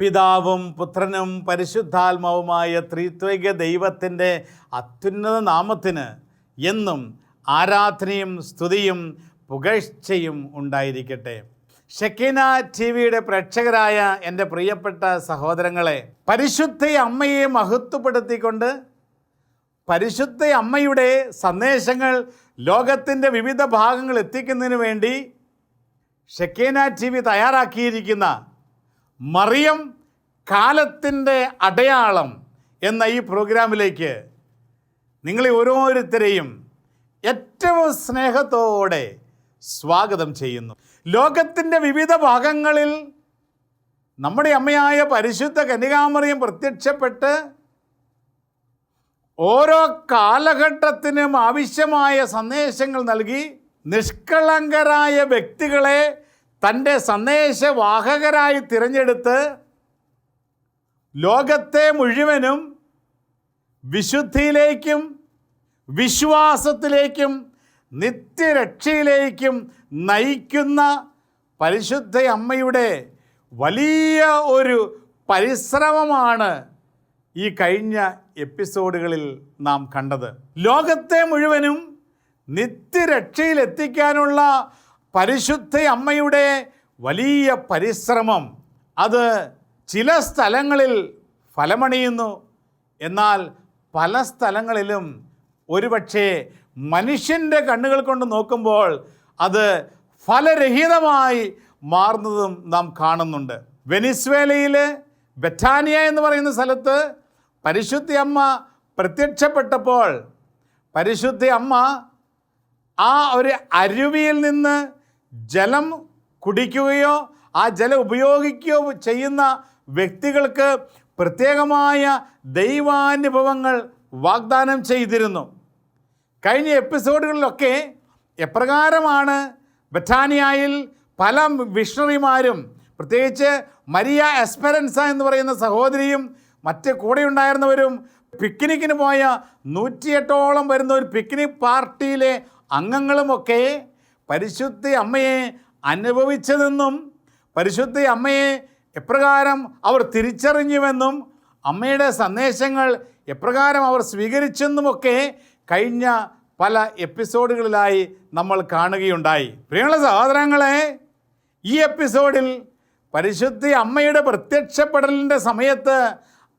പിതാവും പുത്രനും പരിശുദ്ധാത്മാവുമായ ത്രിത്വൈക ദൈവത്തിന്റെ അത്യുന്നത നാമത്തിന് എന്നും ആരാധനയും സ്തുതിയും പുകഴ്ചയും ഉണ്ടായിരിക്കട്ടെ. ഷെക്കീന ടി വിയുടെ പ്രേക്ഷകരായ എന്റെ പ്രിയപ്പെട്ട സഹോദരങ്ങളെ പരിശുദ്ധ അമ്മയെ മഹത്വപ്പെടുത്തിക്കൊണ്ട് പരിശുദ്ധ അമ്മയുടെ സന്ദേശങ്ങൾ ലോകത്തിന്റെ വിവിധ ഭാഗങ്ങൾ എത്തിക്കുന്നതിന് വേണ്ടി ഷെക്കേന ടി വി തയ്യാറാക്കിയിരിക്കുന്ന മറിയം കാലത്തിന്റെ അടയാളം എന്ന ഈ പ്രോഗ്രാമിലേക്ക് നിങ്ങളെ ഓരോരുത്തരെയും ഏറ്റവും സ്നേഹത്തോടെ സ്വാഗതം ചെയ്യുന്നു. ലോകത്തിന്റെ വിവിധ ഭാഗങ്ങളിൽ നമ്മുടെ അമ്മയായ പരിശുദ്ധ കന്യകാമറിയും പ്രത്യക്ഷപ്പെട്ട് ഓരോ കാലഘട്ടത്തിനും ആവശ്യമായ സന്ദേശങ്ങൾ നൽകി നിഷ്കളങ്കരായ വ്യക്തികളെ തന്റെ സന്ദേശവാഹകരായി തിരഞ്ഞെടുത്ത് ലോകത്തെ മുഴുവനും വിശുദ്ധിയിലേക്കും വിശ്വാസത്തിലേക്കും നിത്യരക്ഷയിലേക്കും നയിക്കുന്ന പരിശുദ്ധ അമ്മയുടെ വലിയ ഒരു പരിശ്രമമാണ് ഈ കഴിഞ്ഞ എപ്പിസോഡുകളിൽ നാം കണ്ടത്. ലോകത്തെ മുഴുവനും നിത്യരക്ഷയിൽ എത്തിക്കാനുള്ള പരിശുദ്ധ അമ്മയുടെ വലിയ പരിശ്രമം. അത് ചില സ്ഥലങ്ങളിൽ ഫലമണിയുന്നു. എന്നാൽ പല സ്ഥലങ്ങളിലും ഒരുപക്ഷേ മനുഷ്യന്റെ കണ്ണുകൾ കൊണ്ട് നോക്കുമ്പോൾ അത് ഫലരഹിതമായി മാറുന്നതും നാം കാണുന്നുണ്ട്. വെനിസ്വേലയിൽ ബെറ്റാനിയ എന്ന് പറയുന്ന സ്ഥലത്ത് പരിശുദ്ധ അമ്മ പ്രത്യക്ഷപ്പെട്ടപ്പോൾ പരിശുദ്ധ അമ്മ ആ ഒരു അരുവിയിൽ നിന്ന് ജലം കുടിക്കുകയോ ആ ജലം ഉപയോഗിക്കുകയോ ചെയ്യുന്ന വ്യക്തികൾക്ക് പ്രത്യേകമായ ദൈവാനുഭവങ്ങൾ വാഗ്ദാനം ചെയ്തിരുന്നു. കഴിഞ്ഞ എപ്പിസോഡുകളിലൊക്കെ എപ്രകാരമാണ് ബറ്റാനിയായിൽ പല മിഷണറിമാരും പ്രത്യേകിച്ച് മരിയ എസ്പെറൻസ എന്ന് പറയുന്ന സഹോദരിയും മറ്റ് കൂടെയുണ്ടായിരുന്നവരും പിക്നിക്കിന് പോയ നൂറ്റിയെട്ടോളം വരുന്ന ഒരു പിക്നിക് പാർട്ടിയിലെ അംഗങ്ങളുമൊക്കെ പരിശുദ്ധ അമ്മയെ അനുഭവിച്ചതെന്നും പരിശുദ്ധ അമ്മയെ എപ്രകാരം അവർ തിരിച്ചറിഞ്ഞുവെന്നും അമ്മയുടെ സന്ദേശങ്ങൾ എപ്രകാരം അവർ സ്വീകരിച്ചെന്നുമൊക്കെ കഴിഞ്ഞ പല എപ്പിസോഡുകളിലായി നമ്മൾ കാണുകയുണ്ടായി. പ്രിയമുള്ള സഹോദരങ്ങളെ ഈ എപ്പിസോഡിൽ പരിശുദ്ധ അമ്മയുടെ പ്രത്യക്ഷപ്പെടലിന്റെ സമയത്ത്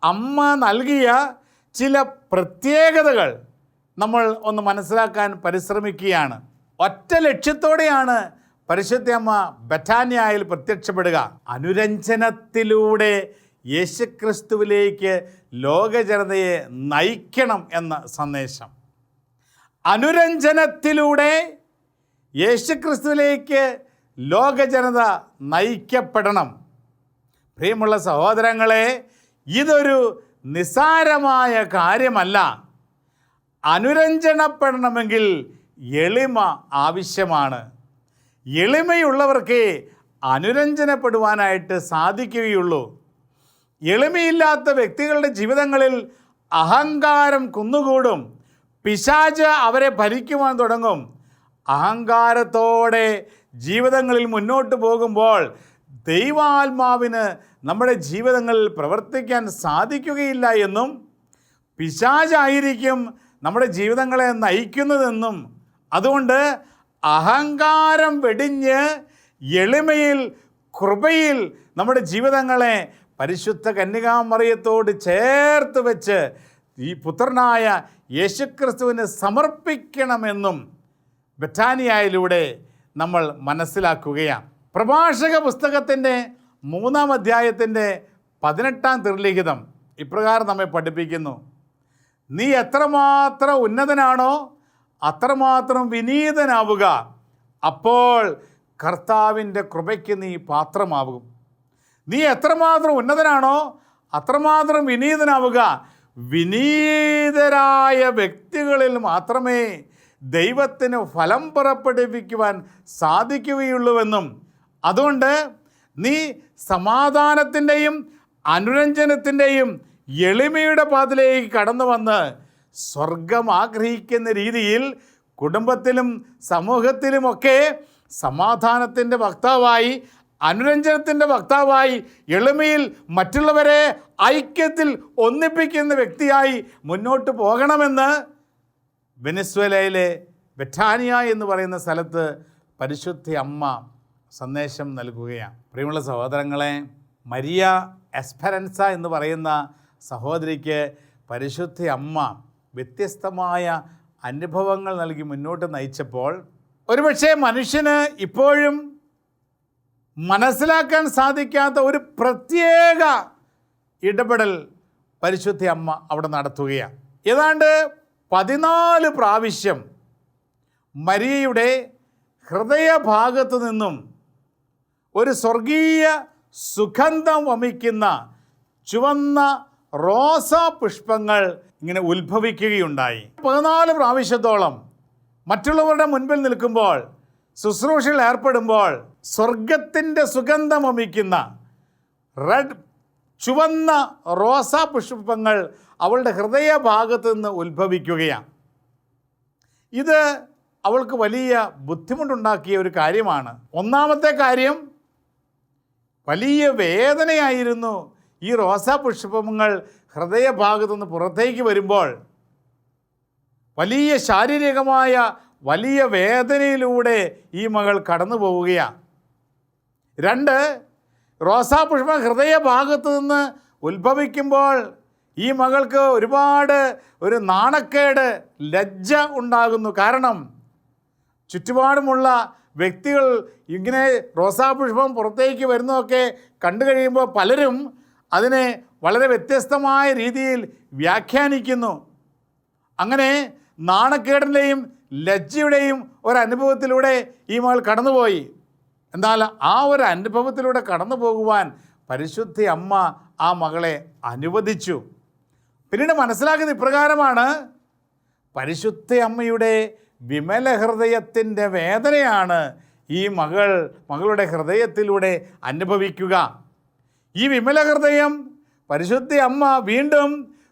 അമ്മ നൽകിയ ചില പ്രത്യേകതകൾ നമ്മൾ ഒന്ന് മനസ്സിലാക്കാൻ പരിശ്രമിക്കുകയാണ്. ഒറ്റ ലക്ഷ്യത്തോടെയാണ് പരിശുദ്ധ അമ്മ ബറ്റാനിയായിൽ പ്രത്യക്ഷപ്പെടുക. അനുരഞ്ജനത്തിലൂടെ യേശുക്രിസ്തുവിലേക്ക് ലോകജനതയെ നയിക്കണം എന്ന സന്ദേശം. അനുരഞ്ജനത്തിലൂടെ യേശുക്രിസ്തുവിലേക്ക് ലോകജനത നയിക്കപ്പെടണം. പ്രിയമുള്ള സഹോദരങ്ങളെ ഇതൊരു നിസാരമായ കാര്യമല്ല. അനുരഞ്ജനപ്പെടണമെങ്കിൽ എളിമ ആവശ്യമാണ്. എളിമയുള്ളവർക്ക് അനുരഞ്ജനപ്പെടുവാനായിട്ട് സാധിക്കുകയുള്ളൂ. എളിമയില്ലാത്ത വ്യക്തികളുടെ ജീവിതങ്ങളിൽ അഹങ്കാരം കുന്നുകൂടും. പിശാച് അവരെ ഭരിക്കുവാൻ തുടങ്ങും. അഹങ്കാരത്തോടെ ജീവിതങ്ങളിൽ മുന്നോട്ട് പോകുമ്പോൾ ദൈവാത്മാവിന് നമ്മുടെ ജീവിതങ്ങളിൽ പ്രവർത്തിക്കാൻ സാധിക്കുകയില്ല എന്നും പിശാചായിരിക്കും നമ്മുടെ ജീവിതങ്ങളെ നയിക്കുന്നതെന്നും അതുകൊണ്ട് അഹങ്കാരം വെടിഞ്ഞ് എളിമയിൽ കൃപയിൽ നമ്മുടെ ജീവിതങ്ങളെ പരിശുദ്ധ കന്യകാമറിയത്തോട് ചേർത്ത് വെച്ച് ഈ പുത്രനായ യേശുക്രിസ്തുവിന് സമർപ്പിക്കണമെന്നും ബറ്റാനിയായിലൂടെ നമ്മൾ മനസ്സിലാക്കുകയാണ്. പ്രഭാഷക പുസ്തകത്തിന്റെ മൂന്നാം അധ്യായത്തിന്റെ പതിനെട്ടാം തിരുലിഖിതം ഇപ്രകാരം നമ്മെ പഠിപ്പിക്കുന്നു. നീ എത്രമാത്രം ഉന്നതനാണോ അത്രമാത്രം വിനീതനാവുക. അപ്പോൾ കർത്താവിന്റെ കൃപയ്ക്ക് നീ പാത്രമാവും നീ എത്രമാത്രം ഉന്നതനാണോ അത്രമാത്രം വിനീതനാവുക. വിനീതരായ വ്യക്തികളിൽ മാത്രമേ ദൈവത്തിന് ഫലം പുറപ്പെടുവിക്കുവാൻ സാധിക്കുകയുള്ളൂവെന്നും അതുകൊണ്ട് നീ സമാധാനത്തിന്റെയും അനുരഞ്ജനത്തിന്റെയും എളിമയുടെ പാതിലേക്ക് കടന്നു വന്ന് സ്വർഗം ആഗ്രഹിക്കുന്ന രീതിയിൽ കുടുംബത്തിലും സമൂഹത്തിലുമൊക്കെ സമാധാനത്തിന്റെ വക്താവായി അനുരഞ്ജനത്തിന്റെ വക്താവായി എളിമയിൽ മറ്റുള്ളവരെ ഐക്യത്തിൽ ഒന്നിപ്പിക്കുന്ന വ്യക്തിയായി മുന്നോട്ട് പോകണമെന്ന് വെനസ്വേലയിലെ ബെറ്റാനിയ എന്ന് പറയുന്ന സ്ഥലത്ത് പരിശുദ്ധ അമ്മ സന്ദേശം നൽകുകയാണ്. പ്രിയമുള്ള സഹോദരങ്ങളെ മരിയ എസ്പെറൻസ എന്ന് പറയുന്ന സഹോദരിക്ക് പരിശുദ്ധ അമ്മ വ്യത്യസ്തമായ അനുഭവങ്ങൾ നൽകി മുന്നോട്ട് നയിച്ചപ്പോൾ ഒരുപക്ഷെ മനുഷ്യന് ഇപ്പോഴും മനസ്സിലാക്കാൻ സാധിക്കാത്ത ഒരു പ്രത്യേക ഇടപെടൽ പരിശുദ്ധ അമ്മ അവിടെ നടത്തുകയാണ്. ഏതാണ്ട് പതിനാല് പ്രാവശ്യം മരിയയുടെ ഹൃദയഭാഗത്തു നിന്നും ഒരു സ്വർഗീയ സുഗന്ധം വമിക്കുന്ന ചുവന്ന റോസാ പുഷ്പങ്ങൾ ഇങ്ങനെ ഉത്ഭവിക്കുകയുണ്ടായി. പതിനാല് പ്രാവശ്യത്തോളം മറ്റുള്ളവരുടെ മുൻപിൽ നിൽക്കുമ്പോൾ ശുശ്രൂഷയിൽ ഏർപ്പെടുമ്പോൾ സ്വർഗത്തിന്റെ സുഗന്ധം വമിക്കുന്ന റെഡ് ചുവന്ന റോസാ പുഷ്പങ്ങൾ അവളുടെ ഹൃദയഭാഗത്ത് നിന്ന് ഉത്ഭവിക്കുകയാണ്. ഇത് അവൾക്ക് വലിയ ബുദ്ധിമുട്ടുണ്ടാക്കിയ ഒരു കാര്യമാണ്. ഒന്നാമത്തെ കാര്യം വലിയ വേദനയായിരുന്നു ഈ റോസാ പുഷ്പങ്ങൾ ഹൃദയഭാഗത്തു നിന്ന് പുറത്തേക്ക് വരുമ്പോൾ വലിയ ശാരീരികമായ വലിയ വേദനയിലൂടെ ഈ മകൾ കടന്നു പോവുകയാണ് രണ്ട് റോസാപുഷ്പം ഹൃദയഭാഗത്തു നിന്ന് ഉത്ഭവിക്കുമ്പോൾ ഈ മകൾക്ക് ഒരുപാട് ഒരു നാണക്കേട് ലജ്ജ ഉണ്ടാകുന്നു. കാരണം ചുറ്റുപാടുമുള്ള വ്യക്തികൾ ഇങ്ങനെ റോസാപുഷ്പം പുറത്തേക്ക് വരുന്നതൊക്കെ കണ്ടു കഴിയുമ്പോൾ പലരും അതിനെ വളരെ വ്യത്യസ്തമായ രീതിയിൽ വ്യാഖ്യാനിക്കുന്നു. അങ്ങനെ നാണക്കേടിന്റെയും ലജ്ജയുടെയും ഒരനുഭവത്തിലൂടെ ഈ മകൾ കടന്നുപോയി. എന്നാൽ ആ ഒരു അനുഭവത്തിലൂടെ കടന്നു പോകുവാൻ പരിശുദ്ധ അമ്മ ആ മകളെ അനുവദിച്ചു. പിന്നീട് മനസ്സിലാക്കുന്നത് ഇപ്രകാരമാണ്. പരിശുദ്ധ അമ്മയുടെ വിമല ഹൃദയത്തിന്റെ വേദനയാണ് ഈ മകൾ മകളുടെ ഹൃദയത്തിലൂടെ അനുഭവിക്കുക. ഈ വിമല ഹൃദയം പരിശുദ്ധ അമ്മ വീണ്ടും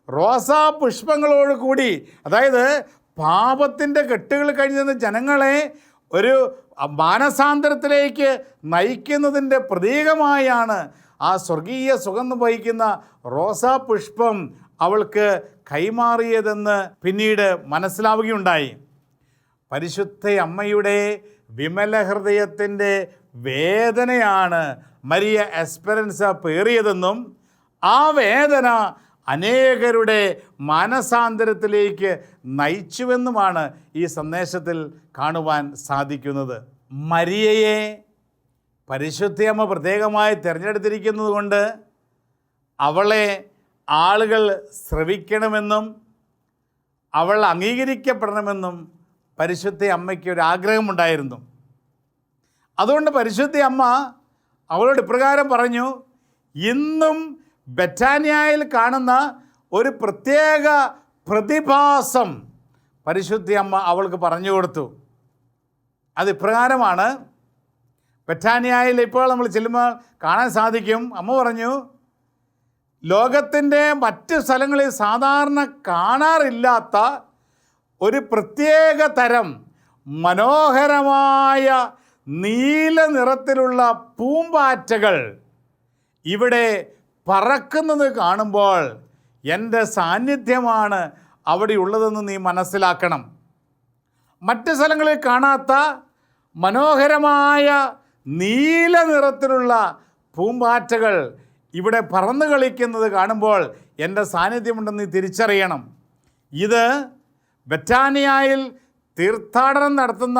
റോസാ പുഷ്പങ്ങളോട് കൂടി അതായത് പാപത്തിന്റെ കെട്ടുകൾ കഴിഞ്ഞെന്ന് ജനങ്ങളെ ഒരു മാനസാന്തരത്തിലേക്ക് നയിക്കുന്നതിന്റെ പ്രതീകമായാണ് ആ സ്വർഗീയ സുഗന്ധം വഹിക്കുന്ന റോസാ പുഷ്പം അവൾക്ക് കൈമാറിയതെന്ന് പിന്നീട് മനസ്സിലാവുകയുണ്ടായി. പരിശുദ്ധ അമ്മയുടെ വിമല ഹൃദയത്തിന്റെ വേദനയാണ് മരിയ എസ്പെറൻസ പേറിയതെന്നും ആ വേദന അനേകരുടെ മാനസാന്തരത്തിലേക്ക് നയിച്ചുവെന്നുമാണ് ഈ സന്ദേശത്തിൽ കാണുവാൻ സാധിക്കുന്നത്. മരിയയെ പരിശുദ്ധിയമ്മ പ്രത്യേകമായി തിരഞ്ഞെടുത്തിരിക്കുന്നത് കൊണ്ട് അവളെ ആളുകൾ ശ്രവിക്കണമെന്നും അവൾ അംഗീകരിക്കപ്പെടണമെന്നും പരിശുദ്ധ അമ്മയ്ക്ക് ഒരു ആഗ്രഹമുണ്ടായിരുന്നു. അതുകൊണ്ട് പരിശുദ്ധ അമ്മ അവളോട് ഇപ്രകാരം പറഞ്ഞു ഇന്നും ബറ്റാനിയായിൽ കാണുന്ന ഒരു പ്രത്യേക പ്രതിഭാസം പരിശുദ്ധി അമ്മ അവൾക്ക് പറഞ്ഞു കൊടുത്തു. അത് ഇപ്രകാരമാണ്. ബറ്റാനിയായിൽ ഇപ്പോൾ നമ്മൾ ചെല്ലുമ്പോൾ കാണാൻ സാധിക്കും. അമ്മ പറഞ്ഞു ലോകത്തിന്റെ മറ്റ് സ്ഥലങ്ങളിൽ സാധാരണ കാണാറില്ലാത്ത ഒരു പ്രത്യേക തരം മനോഹരമായ നീല നിറത്തിലുള്ള പൂമ്പാറ്റകൾ ഇവിടെ പറക്കുന്നത് കാണുമ്പോൾ എന്റെ സാന്നിധ്യമാണ് അവിടെ ഉള്ളതെന്ന് നീ മനസ്സിലാക്കണം. മറ്റ് സ്ഥലങ്ങളിൽ കാണാത്ത മനോഹരമായ നീല നിറത്തിലുള്ള പൂമ്പാറ്റകൾ ഇവിടെ പറന്നു കളിക്കുന്നത് കാണുമ്പോൾ എന്റെ സാന്നിധ്യമുണ്ടെന്ന് നീ തിരിച്ചറിയണം. ഇത് ബറ്റാനിയായിൽ തീർത്ഥാടനം നടത്തുന്ന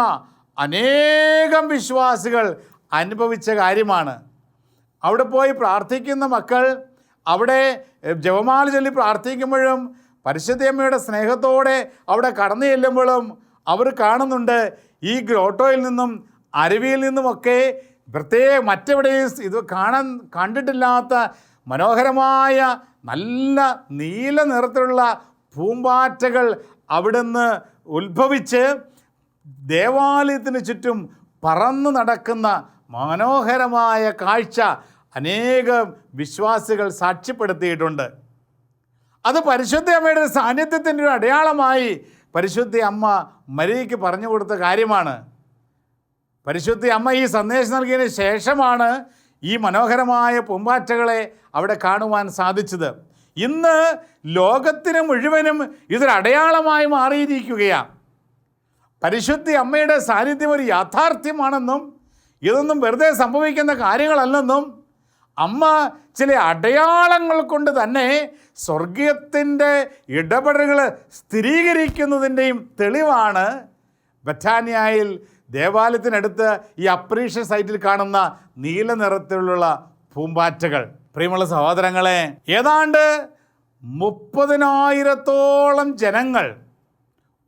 അനേകം വിശ്വാസികൾ അനുഭവിച്ച കാര്യമാണ്. അവിടെ പോയി പ്രാർത്ഥിക്കുന്ന മക്കൾ അവിടെ ജപമാല ചൊല്ലി പ്രാർത്ഥിക്കുമ്പോഴും പരിശുദ്ധയമ്മയുടെ സ്നേഹത്തോടെ അവിടെ കടന്നു ചെല്ലുമ്പോഴും അവർ കാണുന്നുണ്ട് ഈ ഗ്രോട്ടോയിൽ നിന്നും അരുവിയിൽ നിന്നുമൊക്കെ പ്രത്യേക മറ്റെവിടെയും ഇത് കാണാൻ കണ്ടിട്ടില്ലാത്ത മനോഹരമായ നല്ല നീല നിറത്തിലുള്ള പൂമ്പാറ്റകൾ അവിടുന്ന് ഉത്ഭവിച്ച് ദേവാലയത്തിന് ചുറ്റും പറന്നു നടക്കുന്ന മനോഹരമായ കാഴ്ച അനേകം വിശ്വാസികൾ സാക്ഷ്യപ്പെടുത്തിയിട്ടുണ്ട്. അത് പരിശുദ്ധ അമ്മയുടെ സാന്നിധ്യത്തിന്റെ ഒരു അടയാളമായി പരിശുദ്ധ അമ്മ മരിയയ്ക്ക് പറഞ്ഞു കൊടുത്ത കാര്യമാണ്. പരിശുദ്ധ അമ്മ ഈ സന്ദേശം നൽകിയതിന് ശേഷമാണ് ഈ മനോഹരമായ പൂമ്പാറ്റകളെ അവിടെ കാണുവാൻ സാധിച്ചത്. ഇന്ന് ലോകത്തിന് മുഴുവനും ഇതൊരു അടയാളമായി മാറിയിരിക്കുകയാണ് പരിശുദ്ധി അമ്മയുടെ സാന്നിധ്യം ഒരു യാഥാർത്ഥ്യമാണെന്നും ഇതൊന്നും വെറുതെ സംഭവിക്കുന്ന കാര്യങ്ങളല്ലെന്നും അമ്മ ചില അടയാളങ്ങൾ കൊണ്ട് തന്നെ സ്വർഗീയത്തിന്റെ ഇടപെടലുകൾ സ്ഥിരീകരിക്കുന്നതിന്റെയും തെളിവാണ്. ബറ്റാനിയായിൽ ദേവാലയത്തിനടുത്ത് ഈ അപ്രീഷ സൈറ്റിൽ കാണുന്ന നീല നിറത്തിലുള്ള പൂമ്പാറ്റകൾ. പ്രിയമുള്ള സഹോദരങ്ങളെ ഏതാണ്ട് മുപ്പതിനായിരത്തോളം ജനങ്ങൾ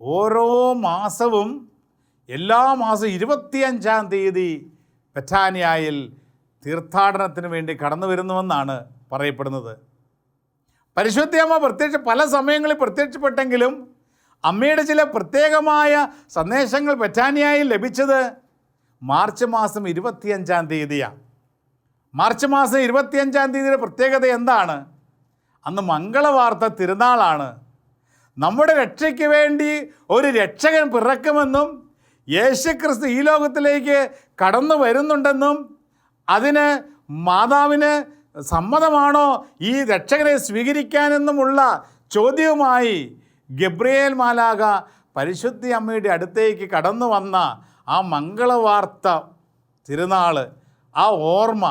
ഓരോ മാസവും എല്ലാ മാസവും ഇരുപത്തിയഞ്ചാം തീയതി ബറ്റാനിയായിൽ തീർത്ഥാടനത്തിന് വേണ്ടി കടന്നു വരുന്നുവെന്നാണ് പറയപ്പെടുന്നത്. പരിശുദ്ധയമ്മ പ്രത്യക്ഷ പല സമയങ്ങളിൽ പ്രത്യക്ഷപ്പെട്ടെങ്കിലും അമ്മയുടെ ചില പ്രത്യേകമായ സന്ദേശങ്ങൾ ബറ്റാനിയായിൽ ലഭിച്ചത് മാർച്ച് മാസം ഇരുപത്തിയഞ്ചാം തീയതിയാണ്. മാർച്ച് മാസം ഇരുപത്തിയഞ്ചാം തീയതിയുടെ പ്രത്യേകത എന്താണ്? അന്ന് മംഗളവാർത്ത തിരുനാളാണ്. നമ്മുടെ രക്ഷയ്ക്ക് വേണ്ടി ഒരു രക്ഷകൻ പിറക്കുമെന്നും യേശുക്രിസ്തു ഈ ലോകത്തിലേക്ക് കടന്നു വരുന്നുണ്ടെന്നും അതിന് മാതാവിന് സമ്മതമാണോ ഈ രക്ഷകനെ സ്വീകരിക്കാനെന്നുമുള്ള ചോദ്യവുമായി ഗബ്രിയേൽ മാലാക പരിശുദ്ധി അമ്മയുടെ അടുത്തേക്ക് കടന്നു വന്ന ആ മംഗളവാർത്ത തിരുനാൾ ആ ഓർമ്മ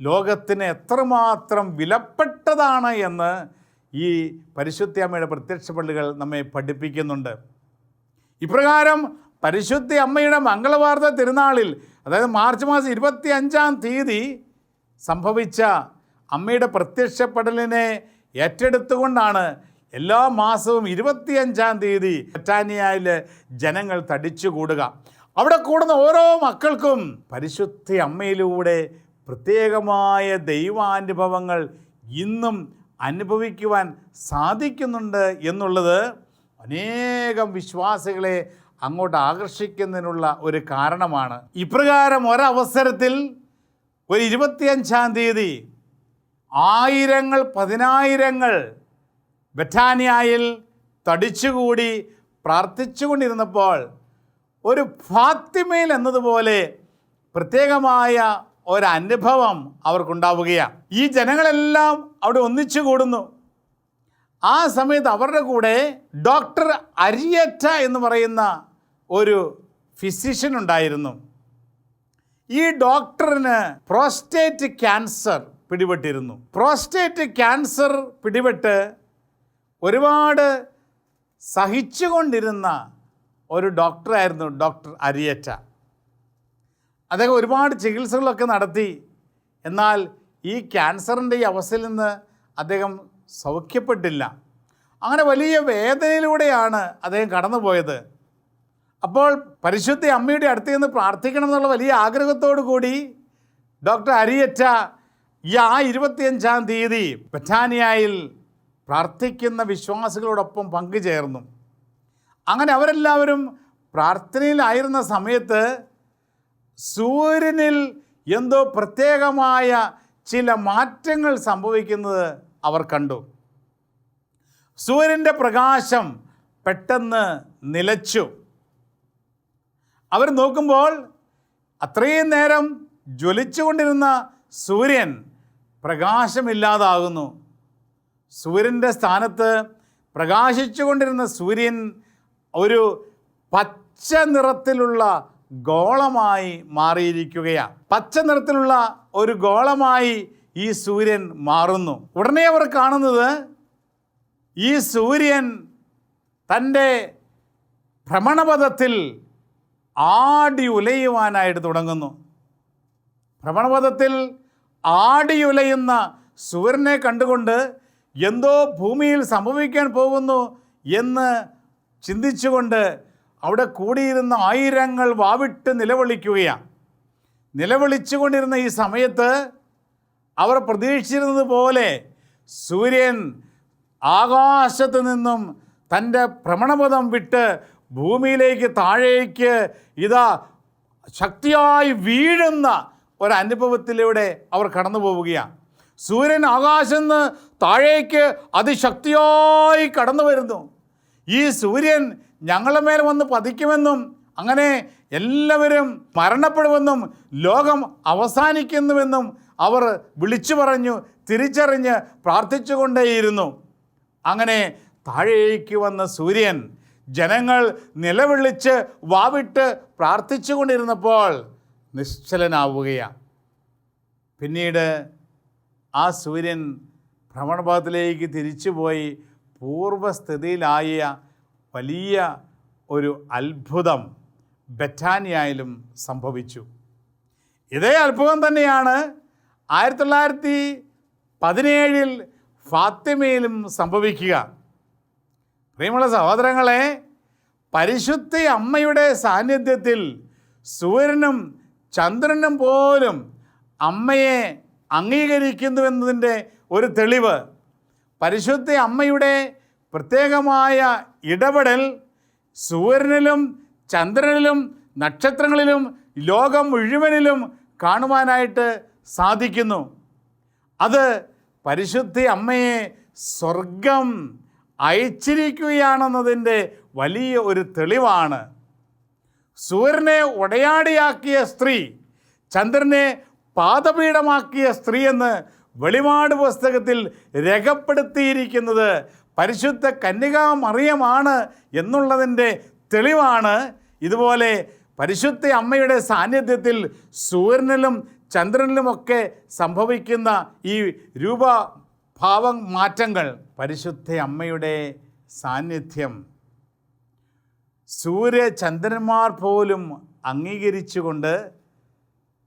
ലോകത്തിന് എത്രമാത്രം വിലപ്പെട്ടതാണ് എന്ന് ഈ പരിശുദ്ധി അമ്മയുടെ പ്രത്യക്ഷ പള്ളികൾ നമ്മെ പഠിപ്പിക്കുന്നുണ്ട്. ഇപ്രകാരം പരിശുദ്ധി അമ്മയുടെ മംഗളവാർത്ത തിരുനാളിൽ അതായത് മാർച്ച് മാസം ഇരുപത്തി അഞ്ചാം തീയതി സംഭവിച്ച അമ്മയുടെ പ്രത്യക്ഷപ്പെടലിനെ ഏറ്റെടുത്തുകൊണ്ടാണ് എല്ലാ മാസവും ഇരുപത്തിയഞ്ചാം തീയതി ബറ്റാനിയയിൽ ജനങ്ങൾ തടിച്ചു കൂടുക അവിടെ കൂടുന്ന ഓരോ മക്കൾക്കും പരിശുദ്ധ അമ്മയിലൂടെ പ്രത്യേകമായ ദൈവാനുഭവങ്ങൾ ഇന്നും അനുഭവിക്കുവാൻ സാധിക്കുന്നുണ്ട് എന്നുള്ളത് അനേകം വിശ്വാസികളെ അങ്ങോട്ട് ആകർഷിക്കുന്നതിനുള്ള ഒരു കാരണമാണ്. ഇപ്രകാരം ഒരവസരത്തിൽ ഒരു ഇരുപത്തിയഞ്ചാം തീയതി ആയിരങ്ങൾ പതിനായിരങ്ങൾ ബറ്റാനിയായിൽ തടിച്ചുകൂടി പ്രാർത്ഥിച്ചുകൊണ്ടിരുന്നപ്പോൾ ഒരു ഫാത്തിമയിൽ എന്നതുപോലെ പ്രത്യേകമായ ഒരനുഭവം അവർക്കുണ്ടാവുകയാണ്. ഈ ജനങ്ങളെല്ലാം അവിടെ ഒന്നിച്ചു കൂടുന്നു. ആ സമയത്ത് അവരുടെ കൂടെ ഡോക്ടർ അരിയറ്റ എന്ന് പറയുന്ന ഒരു ഫിസിഷ്യൻ ഉണ്ടായിരുന്നു. ഈ ഡോക്ടറിന് പ്രോസ്റ്റേറ്റ് ക്യാൻസർ പിടിപെട്ടിരുന്നു. പ്രോസ്റ്റേറ്റ് ക്യാൻസർ പിടിപെട്ട് ഒരുപാട് സഹിച്ചുകൊണ്ടിരുന്ന ഒരു ഡോക്ടറായിരുന്നു ഡോക്ടർ അരിയറ്റ. അദ്ദേഹം ഒരുപാട് ചികിത്സകളൊക്കെ നടത്തി. എന്നാൽ ഈ ക്യാൻസറിന്റെ ഈ അവസ്ഥയിൽ നിന്ന് അദ്ദേഹം സൗഖ്യപ്പെട്ടില്ല. അങ്ങനെ വലിയ വേദനയിലൂടെയാണ് അദ്ദേഹം കടന്നുപോയത്. അപ്പോൾ പരിശുദ്ധ അമ്മയുടെ അടുത്ത് നിന്ന് പ്രാർത്ഥിക്കണം എന്നുള്ള വലിയ ആഗ്രഹത്തോടു കൂടി ഡോക്ടർ അരിയറ്റ ഈ ആ ഇരുപത്തിയഞ്ചാം തീയതി ബറ്റാനിയായിൽ പ്രാർത്ഥിക്കുന്ന വിശ്വാസികളോടൊപ്പം പങ്കുചേർന്നു. അങ്ങനെ അവരെല്ലാവരും പ്രാർത്ഥനയിലായിരുന്ന സമയത്ത് സൂര്യനിൽ എന്തോ പ്രത്യേകമായ ചില മാറ്റങ്ങൾ സംഭവിക്കുന്നത് അവർ കണ്ടു. സൂര്യന്റെ പ്രകാശം പെട്ടെന്ന് നിലച്ചു. അവർ നോക്കുമ്പോൾ അത്രയും നേരം ജ്വലിച്ചുകൊണ്ടിരുന്ന സൂര്യൻ പ്രകാശമില്ലാതാകുന്നു. സൂര്യന്റെ സ്ഥാനത്ത് പ്രകാശിച്ചുകൊണ്ടിരുന്ന സൂര്യൻ ഒരു പച്ച നിറത്തിലുള്ള ഗോളമായി മാറിയിരിക്കുകയാണ്. പച്ച നിറത്തിലുള്ള ഒരു ഗോളമായി ഈ സൂര്യൻ മാറുന്നു. ഉടനെ അവർ കാണുന്നത് ഈ സൂര്യൻ തന്റെ ഭ്രമണപഥത്തിൽ ആടി ഉലയുവാനായിട്ട് തുടങ്ങുന്നു. ഭ്രമണപഥത്തിൽ ആടി ഉലയുന്ന സൂര്യനെ കണ്ടുകൊണ്ട് എന്തോ ഭൂമിയിൽ സംഭവിക്കാൻ പോകുന്നു എന്ന് ചിന്തിച്ചുകൊണ്ട് അവിടെ കൂടിയിരുന്ന ആയിരങ്ങൾ വാവിട്ട് നിലവിളിക്കുകയാണ് നിലവിളിച്ചുകൊണ്ടിരുന്ന ഈ സമയത്ത് അവർ പ്രതീക്ഷിച്ചിരുന്നത് പോലെ സൂര്യൻ ആകാശത്ത് നിന്നും തന്റെ ഭ്രമണപഥം വിട്ട് ഭൂമിയിലേക്ക് താഴേക്ക് ഇതാ ശക്തിയായി വീഴുന്ന ഒരനുഭവത്തിലൂടെ അവർ കടന്നു പോവുകയാണ്. സൂര്യൻ ആകാശം നിന്ന് താഴേക്ക് അതിശക്തിയായി കടന്നു വരുന്നു. ഈ സൂര്യൻ ഞങ്ങളുടെ മേൽ വന്ന് പതിക്കുമെന്നും അങ്ങനെ എല്ലാവരും മരണപ്പെടുമെന്നും ലോകം അവസാനിക്കുന്നുവെന്നും അവർ വിളിച്ചു പറഞ്ഞു തിരിച്ചറിഞ്ഞ് പ്രാർത്ഥിച്ചുകൊണ്ടേയിരുന്നു. അങ്ങനെ താഴേക്ക് വന്ന സൂര്യൻ ജനങ്ങൾ നിലവിളിച്ച് വാവിട്ട് പ്രാർത്ഥിച്ചുകൊണ്ടിരുന്നപ്പോൾ നിശ്ചലനാവുകയാണ്. പിന്നീട് ആ സൂര്യൻ ഭ്രമണപഥത്തിലേക്ക് തിരിച്ചുപോയി പൂർവസ്ഥിതിയിലായ വലിയ ഒരു അത്ഭുതം ബറ്റാനിയായാലും സംഭവിച്ചു. ഇതേ അത്ഭുതം തന്നെയാണ് ആയിരത്തി തൊള്ളായിരത്തി പതിനേഴിൽ ഫാത്തിമയിലും സംഭവിക്കുക. പ്രിയമുള്ള സഹോദരങ്ങളെ പരിശുദ്ധ അമ്മയുടെ സാന്നിധ്യത്തിൽ സൂര്യനും ചന്ദ്രനും പോലും അമ്മയെ അംഗീകരിക്കുന്നുവെന്നതിന്റെ ഒരു തെളിവ്. പരിശുദ്ധ അമ്മയുടെ പ്രത്യേകമായ ഇടപെടൽ സൂര്യനിലും ചന്ദ്രനിലും നക്ഷത്രങ്ങളിലും ലോകം മുഴുവനിലും കാണുവാനായിട്ട് സാധിക്കുന്നു. അത് പരിശുദ്ധ അമ്മയെ സ്വർഗം അയച്ചിരിക്കുകയാണെന്നതിന്റെ വലിയ ഒരു തെളിവാണ്. സൂര്യനെ ഉടയാടിയാക്കിയ സ്ത്രീ ചന്ദ്രനെ പാദപീഠമാക്കിയ സ്ത്രീ എന്ന് വെളിപാട് പുസ്തകത്തിൽ രേഖപ്പെടുത്തിയിരിക്കുന്നത് പരിശുദ്ധ കന്യകാ മറിയമാണ് എന്നുള്ളതിന്റെ തെളിവാണ്. ഇതുപോലെ പരിശുദ്ധ അമ്മയുടെ സാന്നിധ്യത്തിൽ സൂര്യനിലും ചന്ദ്രനിലുമൊക്കെ സംഭവിക്കുന്ന ഈ രൂപഭാവം മാറ്റങ്ങൾ പരിശുദ്ധ അമ്മയുടെ സാന്നിധ്യം. സൂര്യചന്ദ്രന്മാർ പോലും അംഗീകരിച്ചുകൊണ്ട്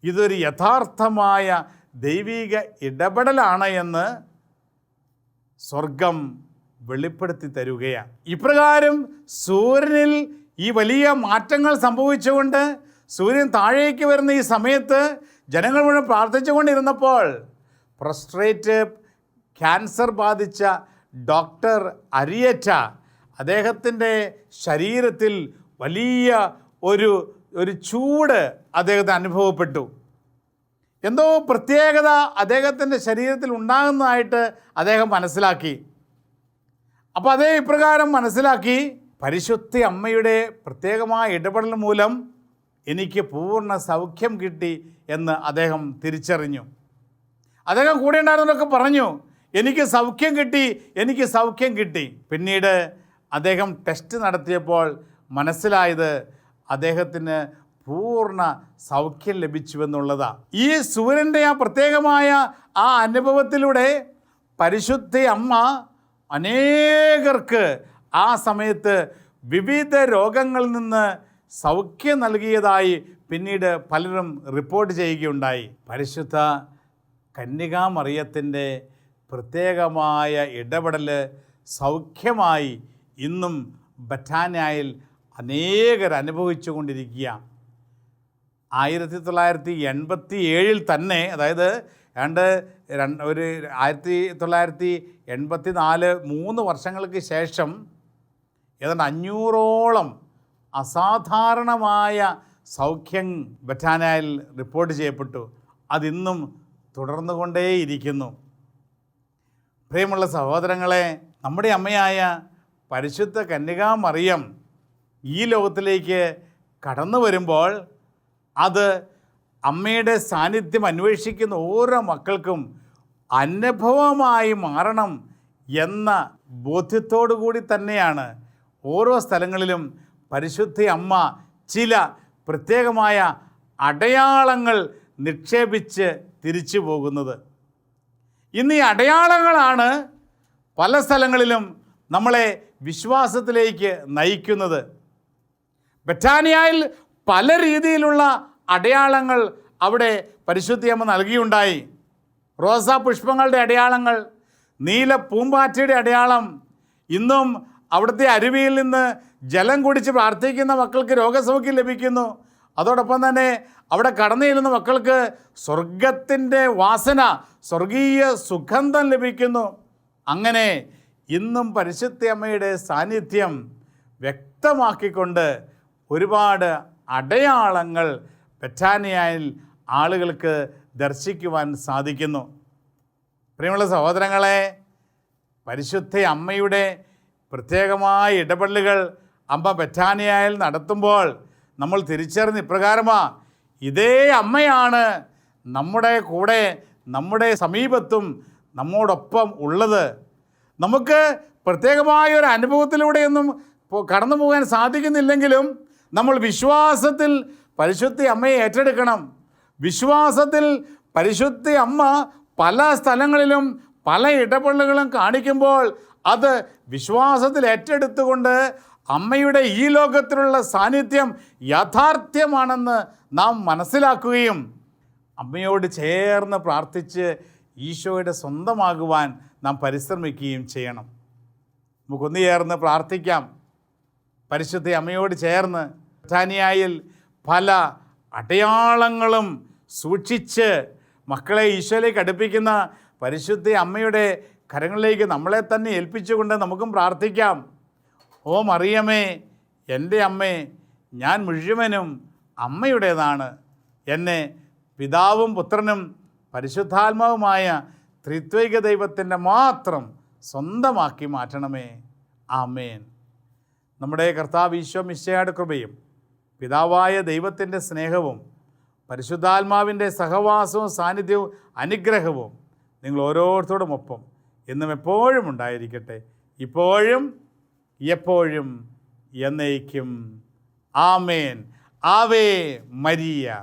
ഇതൊരു യഥാർത്ഥമായ ദൈവിക ഇടപെടലാണ് എന്ന് സ്വർഗം വെളിപ്പെടുത്തി തരുകയാണ്. ഇപ്രകാരം സൂര്യനിൽ ഈ വലിയ മാറ്റങ്ങൾ സംഭവിച്ചുകൊണ്ട് സൂര്യൻ താഴേക്ക് വരുന്ന ഈ സമയത്ത് ജനങ്ങൾ മുഴുവൻ പ്രാർത്ഥിച്ചുകൊണ്ടിരുന്നപ്പോൾ പ്രസ്ട്രേറ്റ് ക്യാൻസർ ബാധിച്ച ഡോക്ടർ അരിയറ്റ അദ്ദേഹത്തിന്റെ ശരീരത്തിൽ വലിയ ഒരു ഒരു ചൂട് അദ്ദേഹത്തിന് അനുഭവപ്പെട്ടു. എന്തോ പ്രത്യേകത അദ്ദേഹത്തിന്റെ ശരീരത്തിൽ ഉണ്ടാകുന്നതായിട്ട് അദ്ദേഹം മനസ്സിലാക്കി. അപ്പോൾ അതേ ഇപ്രകാരം മനസ്സിലാക്കി പരിശുദ്ധ അമ്മയുടെ പ്രത്യേകമായ ഇടപെടൽ മൂലം എനിക്ക് പൂർണ സൗഖ്യം കിട്ടി എന്ന് അദ്ദേഹം തിരിച്ചറിഞ്ഞു. അദ്ദേഹം കൂടെ ഉണ്ടായിരുന്നവരൊക്കെ പറഞ്ഞു എനിക്ക് സൗഖ്യം കിട്ടി എനിക്ക് സൗഖ്യം കിട്ടി. പിന്നീട് അദ്ദേഹം ടെസ്റ്റ് നടത്തിയപ്പോൾ മനസ്സിലായത് അദ്ദേഹത്തിന് പൂർണ സൗഖ്യം ലഭിച്ചുവെന്നുള്ളതാണ് ഈ സൂര്യന്റെ ആ പ്രത്യേകമായ ആ അനുഭവത്തിലൂടെ പരിശുദ്ധ അമ്മ അനേകർക്ക് ആ സമയത്ത് വിവിധ രോഗങ്ങളിൽ നിന്ന് സൗഖ്യം നൽകിയതായി പിന്നീട് പലരും റിപ്പോർട്ട് ചെയ്യുകയുണ്ടായി. പരിശുദ്ധ കന്യകാമറിയത്തിന്റെ പ്രത്യേകമായ ഇടപെടൽ സൗഖ്യമായി ഇന്നും ബറ്റാനായിൽ അനേകർ അനുഭവിച്ചു കൊണ്ടിരിക്കുക ആയിരത്തി തൊള്ളായിരത്തി എൺപത്തി ഏഴിൽ തന്നെ അതായത് രണ്ട് രണ്ട് ഒരു ആയിരത്തി തൊള്ളായിരത്തി എൺപത്തി നാല് മൂന്ന് വർഷങ്ങൾക്ക് ശേഷം ഏതാണ്ട് അഞ്ഞൂറോളം അസാധാരണമായ സൗഖ്യം ബറ്റാനായിൽ റിപ്പോർട്ട് ചെയ്യപ്പെട്ടു. അതിന്നും തുടർന്നുകൊണ്ടേയിരിക്കുന്നു. പ്രിയമുള്ള സഹോദരങ്ങളെ നമ്മുടെ അമ്മയായ പരിശുദ്ധ കന്യകാ മറിയം ഈ ലോകത്തിലേക്ക് കടന്നു വരുമ്പോൾ അത് അമ്മയുടെ സാന്നിധ്യം അന്വേഷിക്കുന്ന ഓരോ മക്കൾക്കും അനുഭവമായി മാറണം എന്ന ബോധ്യത്തോടു കൂടി തന്നെയാണ് ഓരോ സ്ഥലങ്ങളിലും പരിശുദ്ധ അമ്മ ചില പ്രത്യേകമായ അടയാളങ്ങൾ നിക്ഷേപിച്ച് തിരിച്ചു പോകുന്നത്. ഇന്ന് ഈ അടയാളങ്ങളാണ് പല സ്ഥലങ്ങളിലും നമ്മളെ വിശ്വാസത്തിലേക്ക് നയിക്കുന്നത്. ബറ്റാനിയായിൽ പല രീതിയിലുള്ള അടയാളങ്ങൾ അവിടെ പരിശുദ്ധിയമ്മ നൽകിയുണ്ടായി. റോസാ പുഷ്പങ്ങളുടെ അടയാളങ്ങൾ നീല പൂമ്പാറ്റയുടെ അടയാളം ഇന്നും അവിടുത്തെ അരുവിയിൽ നിന്ന് ജലം കുടിച്ച് പ്രാർത്ഥിക്കുന്ന മക്കൾക്ക് രോഗസൗഖ്യം ലഭിക്കുന്നു. അതോടൊപ്പം തന്നെ അവിടെ കടന്നു ചെല്ലുന്ന മക്കൾക്ക് സ്വർഗത്തിന്റെ വാസന സ്വർഗീയ സുഗന്ധം ലഭിക്കുന്നു. അങ്ങനെ ഇന്നും പരിശുദ്ധ അമ്മയുടെ സാന്നിധ്യം വ്യക്തമാക്കിക്കൊണ്ട് ഒരുപാട് അടയാളങ്ങൾ ബറ്റാനിയയിൽ ആളുകൾക്ക് ദർശിക്കുവാൻ സാധിക്കുന്നു. പ്രിയമുള്ള സഹോദരങ്ങളെ പരിശുദ്ധ അമ്മയുടെ പ്രത്യേകമായ ഇടപെടലുകൾ അമ്മ ബറ്റാനിയയിൽ നടത്തുമ്പോൾ നമ്മൾ തിരിച്ചറിഞ്ഞ് ഇപ്രകാരമാ ഇതേ അമ്മയാണ് നമ്മുടെ കൂടെ നമ്മുടെ സമീപത്തും നമ്മോടൊപ്പം ഉള്ളത്. നമുക്ക് പ്രത്യേകമായ ഒരു അനുഭവത്തിലൂടെയൊന്നും കടന്നു പോകാൻ സാധിക്കുന്നില്ലെങ്കിലും നമ്മൾ വിശ്വാസത്തിൽ പരിശുദ്ധി അമ്മയെ ഏറ്റെടുക്കണം. വിശ്വാസത്തിൽ പരിശുദ്ധി അമ്മ പല സ്ഥലങ്ങളിലും പല ഇടപെടലുകളും കാണിക്കുമ്പോൾ അത് വിശ്വാസത്തിൽ ഏറ്റെടുത്തുകൊണ്ട് അമ്മയുടെ ഈ ലോകത്തിലുള്ള സാന്നിധ്യം യാഥാർത്ഥ്യമാണെന്ന് നാം മനസ്സിലാക്കുകയും അമ്മയോട് ചേർന്ന് പ്രാർത്ഥിച്ച് ഈശോയുടെ സ്വന്തമാകുവാൻ നാം പരിശ്രമിക്കുകയും ചെയ്യണം. നമുക്കൊന്നു ചേർന്ന് പ്രാർത്ഥിക്കാം. പരിശുദ്ധ അമ്മയോട് ചേർന്ന് ബ്രിട്ടാനിയായിൽ പല അടയാളങ്ങളും സൂക്ഷിച്ച് മക്കളെ ഈശോയിലേക്ക് അടുപ്പിക്കുന്ന പരിശുദ്ധ അമ്മയുടെ കരങ്ങളിലേക്ക് നമ്മളെ തന്നെ ഏൽപ്പിച്ചുകൊണ്ട് നമുക്കും പ്രാർത്ഥിക്കാം. ഓ മറിയമേ എന്റെ അമ്മേ ഞാൻ മുഴുവനും അമ്മയുടേതാണ്. എന്നെ പിതാവും പുത്രനും പരിശുദ്ധാത്മാവുമായ ത്രിത്വൈക ദൈവത്തിന്റെ മാത്രം സ്വന്തമാക്കി മാറ്റണമേ. ആമേൻ. നമ്മുടെ കർത്താവ് ഈശോ മിശയുടെ കൃപയും പിതാവായ ദൈവത്തിന്റെ സ്നേഹവും പരിശുദ്ധാത്മാവിന്റെ സഹവാസവും സാന്നിധ്യവും അനുഗ്രഹവും നിങ്ങൾ ഓരോരുത്തരോടും ഒപ്പം എന്നും എപ്പോഴും ഉണ്ടായിരിക്കട്ടെ. ഇപ്പോഴും എപ്പോഴും എന്നേക്കും. ആമേൻ. Ave Maria.